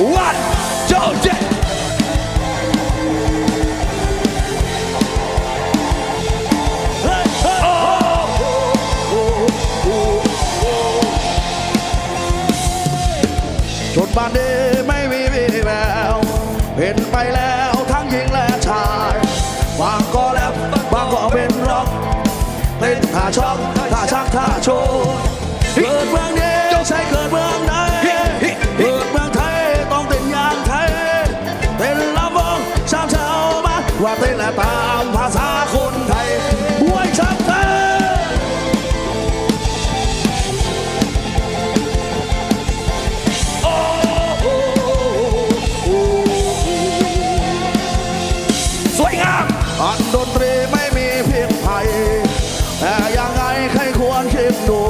one two three เฮ้ยเฮ้ยโอ้จนบ้านนี้ไม่มีวี่แววเห็นไปแล้วทั้งหญิงและชายบางก็แลบบางก็เป็นร็อกเต้นท่าช็อกท่าชักท่าโชว์ ว่าเต้นและตามภาษาคนไทยบวยชับไทยสวยงามอันดนตรีไม่มีเพียงไทยแต่ยังไงใครควรคิดดู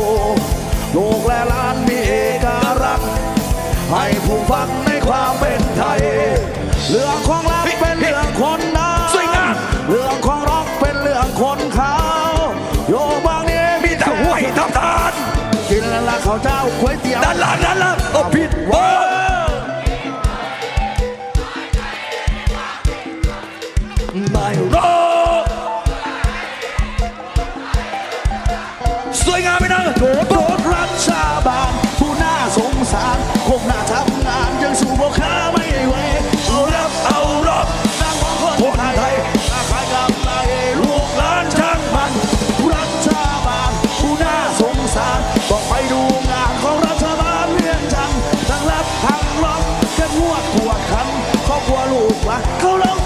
ลูกและหลานมีเอกลักษณ์ให้ผู้ฟังในความเป็นไทยเรื่องของรักเป็นเรื่อ ข้าวเจ้าก๋วยเตี๋ยวด้านหลังด้านหลังโอ้ผิดเวอร์ไม่รอสวยงามไหมนะโดดโดดรัฐชาบานผู้น่าสงสารคงน่า Go.